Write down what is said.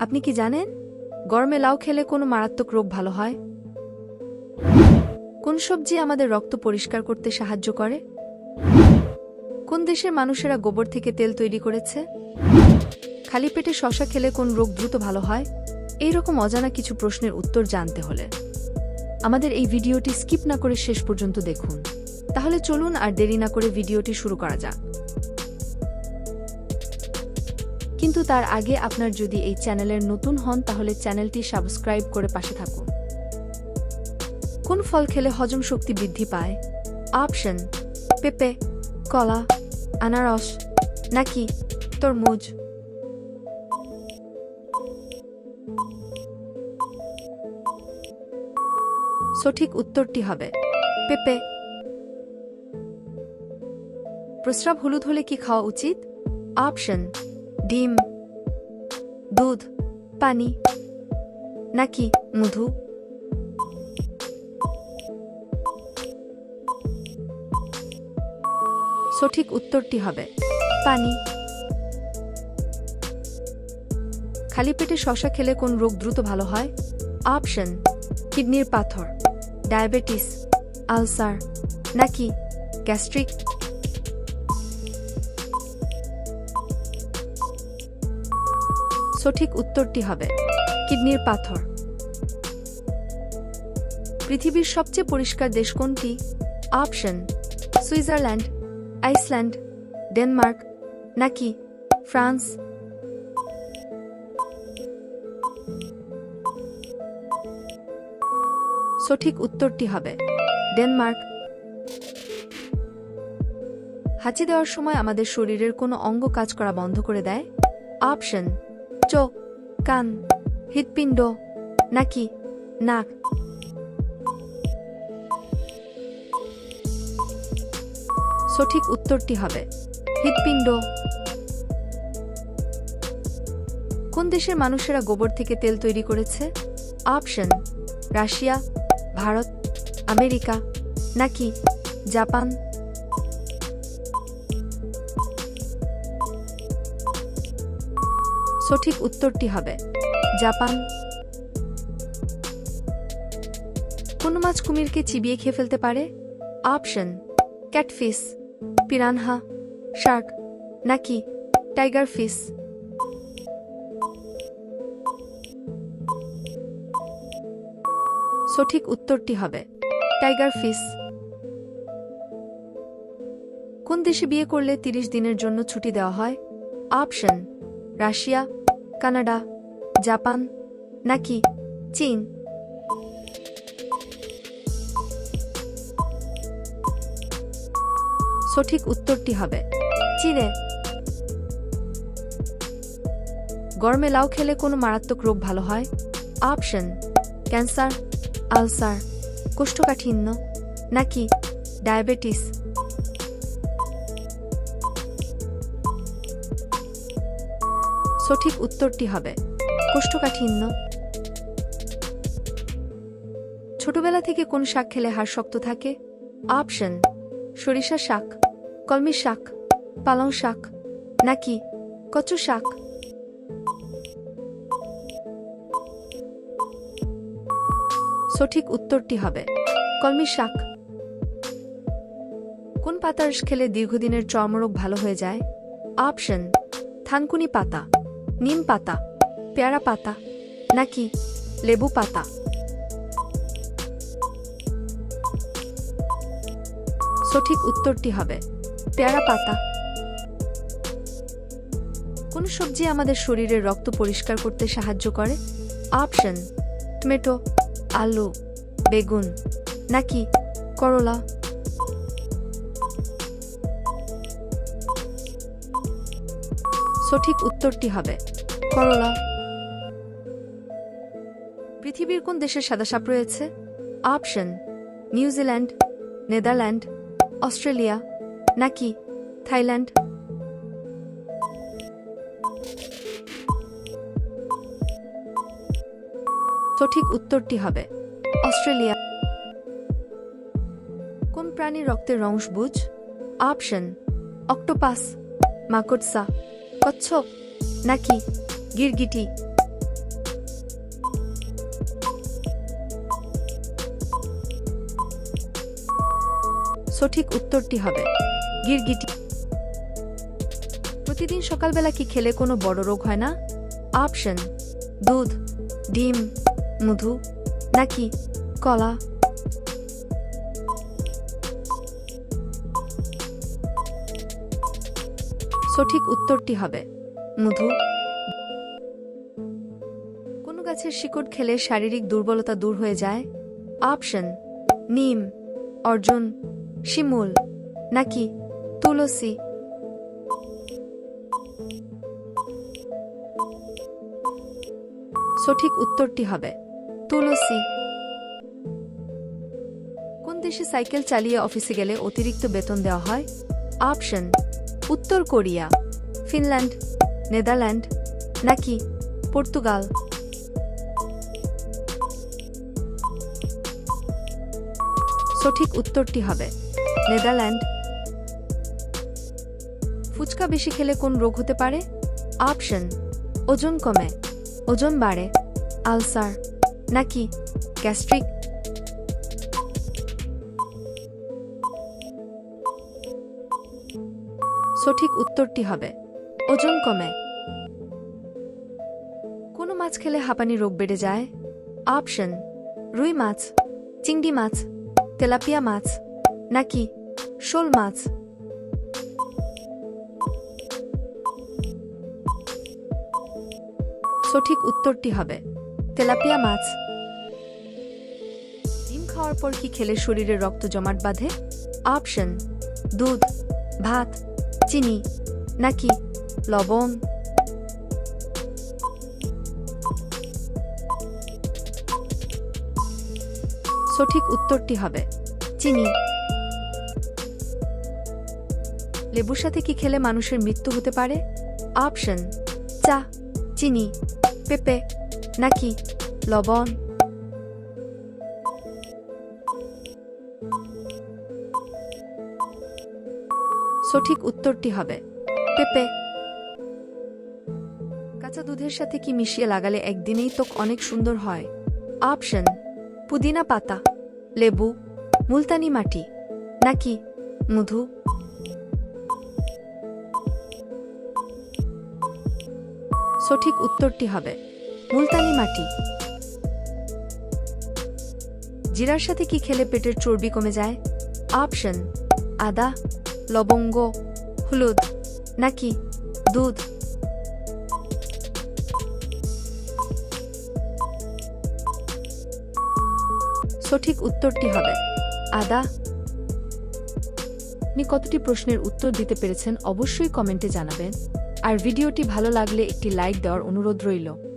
আপনি কি জানেন, গরমে লাউ খেলে কোনো মারাত্মক রোগ ভালো হয়? কোন সবজি আমাদের রক্ত পরিষ্কার করতে সাহায্য করে? কোন দেশের মানুষেরা গোবর থেকে তেল তৈরি করেছে? খালি পেটে শশা খেলে কোন রোগ দ্রুত ভালো হয়? এই রকম অজানা কিছু প্রশ্নের উত্তর জানতে হলে আমাদের এই ভিডিওটি স্কিপ না করে শেষ পর্যন্ত দেখুন। তাহলে চলুন আর দেরি না করে ভিডিওটি শুরু করা যাক। কিন্তু তার আগে আপনার যদি এই চ্যানেলের নতুন হন, তাহলে চ্যানেলটি সাবস্ক্রাইব করে পাশে থাকুন। কোন ফল খেলে হজম শক্তি বৃদ্ধি পায়? অপশন, পেঁপে, কলা, আনারস, নাকি তরমুজ? সঠিক উত্তরটি হবে, পেঁপে। প্রস্রাব হলুদ হলে কি খাওয়া উচিত? অপশন ডিম, দুধ, পানি, নাকি মধু? সঠিক উত্তরটি হবে পানি। খালি পেটে শশা খেলে কোন রোগ দ্রুত ভালো হয়? অপশন, কিডনির পাথর, ডায়াবেটিস, আলসার, নাকি গ্যাস্ট্রিক সঠিক উত্তরটি হবে কিডনির পাথর। পৃথিবীর সবচেয়ে পরিষ্কার দেশ কোনটি? অপশন, সুইজারল্যান্ড, আইসল্যান্ড, ডেনমার্ক, নাকি ফ্রান্স? সঠিক উত্তরটি হবে ডেনমার্ক। হাঁচি দেওয়ার সময় আমাদের শরীরের কোনো অঙ্গ কাজ করা বন্ধ করে দেয়? অপশন চোখ কান হৃৎপিণ্ড নাকি নাক সঠিক উত্তরটি হবে হৃৎপিণ্ড কোন দেশের মানুষেরা গোবর থেকে তেল তৈরি করেছে? অপশন রাশিয়া ভারত আমেরিকা নাকি জাপান সঠিক উত্তরটি হবে জাপান। কোন মাছ কুমিরকে চিবিয়ে খেয়ে ফেলতে পারে? অপশন ক্যাটফিস পিরানহা, শার্ক, নাকি টাইগার ফিস সঠিক উত্তরটি হবে টাইগার ফিস কোন দেশে বিয়ে করলে তিরিশ দিনের জন্য ছুটি দেওয়া হয়? অপশন রাশিয়া, কানাডা, জাপান, নাকি চীন? সঠিক উত্তরটি হবে চীনে। গরমে লাউ খেলে কোনো মারাত্মক রোগ ভালো হয়? অপশন, ক্যান্সার, আলসার, কোষ্ঠকাঠিন্য, নাকি ডায়াবেটিস? সঠিক উত্তরটি হবে কোষ্ঠকাঠিন্য। ছোটবেলা থেকে কোন শাক খেলে হাড় শক্ত থাকে? অপশন সরিষা শাক কলমি শাক, পালং শাক, নাকি কচু শাক? সঠিক উত্তরটি হবে কলমি শাক। কোন পাতার খেলে দীর্ঘদিনের চর্মরোগ ভালো হয়ে যায়? অপশন, থানকুনি পাতা। নিম পাতা, পেয়ারা পাতা, নাকি লেবু পাতা? সঠিক উত্তরটি হবে, পেয়ারা পাতা। কোন সবজি আমাদের শরীরের রক্ত পরিষ্কার করতে সাহায্য করে? অপশন টমেটো আলু, বেগুন, নাকি করলা? সঠিক উত্তরটি হবে করলা। পৃথিবীর কোন দেশের সাদা সাপ রয়েছে? Option New Zealand Netherland, Australia, নাকি থাইল্যান্ড? সঠিক উত্তরটি হবে অস্ট্রেলিয়া। কোন প্রাণীর রক্তের রং সবুজ অপশন, অক্টোপাস, মাকড়সা। কচ্ছপ নাকি গিরগিটি? সঠিক উত্তরটি হবে গিরগিটি। প্রতিদিন সকালবেলা কি খেলে কোনো বড় রোগ হয় না? অপশন দুধ, ডিম, মধু নাকি কলা? সঠিক উত্তরটি হবে। মধু। কোন গাছের শিকড় খেলে শারীরিক দুর্বলতা দূর হয়ে যায়। অপশন নিম, অর্জুন, শিমুল, নাকি তুলসী। সঠিক উত্তরটি হবে, তুলসী। কোন দেশে সাইকেল চালিয়ে অফিসে গেলে অতিরিক্ত বেতন দেওয়া হয়? অপশন উত্তর কোরিয়া, ফিনল্যান্ড, নেদারল্যান্ড, নাকি পর্তুগাল? সঠিক উত্তরটি হবে নেদারল্যান্ড। ফুচকা বেশি খেলে কোন রোগ হতে পারে? অপশন, ওজন কমে, ওজন বাড়ে, আলসার, নাকি গ্যাস্ট্রিক? সঠিক উত্তরটি হবে। ওজন কমে। কোনো মাছ খেলে হাঁপানি রোগ বেড়ে যায়? অপশন, রুই মাছ, চিংড়ি মাছ, তেলাপিয়া মাছ, নাকি শোল মাছ? সঠিক উত্তরটি হবে, তেলাপিয়া মাছ। ডিম খাওয়ার পর কি খেলে শরীরে রক্ত জমাট বাঁধে? অপশন, দুধ, ভাত। চিনি নাকি লবণ? সঠিক উত্তরটি হবে, চিনি। লেবুর সাথে কি খেলে মানুষের মৃত্যু হতে পারে? অপশন, চা, চিনি, পেঁপে, নাকি লবণ? সঠিক উত্তরটি হবে। পেঁপে। কাঁচা দুধের সাথে কি মিশিয়ে লাগালে একদিনেই ত্বক অনেক সুন্দর হয়? অপশন, পুদিনা পাতা, লেবু, মুলতানি মাটি, নাকি মধু? সঠিক উত্তরটি হবে, মুলতানি মাটি। জিরার সাথে কি খেলে পেটের চর্বি কমে যায়? অপশন, আদা লবঙ্গ, হলুদ, নাকি দুধ? সঠিক উত্তরটি হবে আদা। আপনি কতটি প্রশ্নের উত্তর দিতে পেরেছেন অবশ্যই কমেন্টে জানাবেন। আর ভিডিওটি ভালো লাগলে একটি লাইক দেওয়ার অনুরোধ রইল।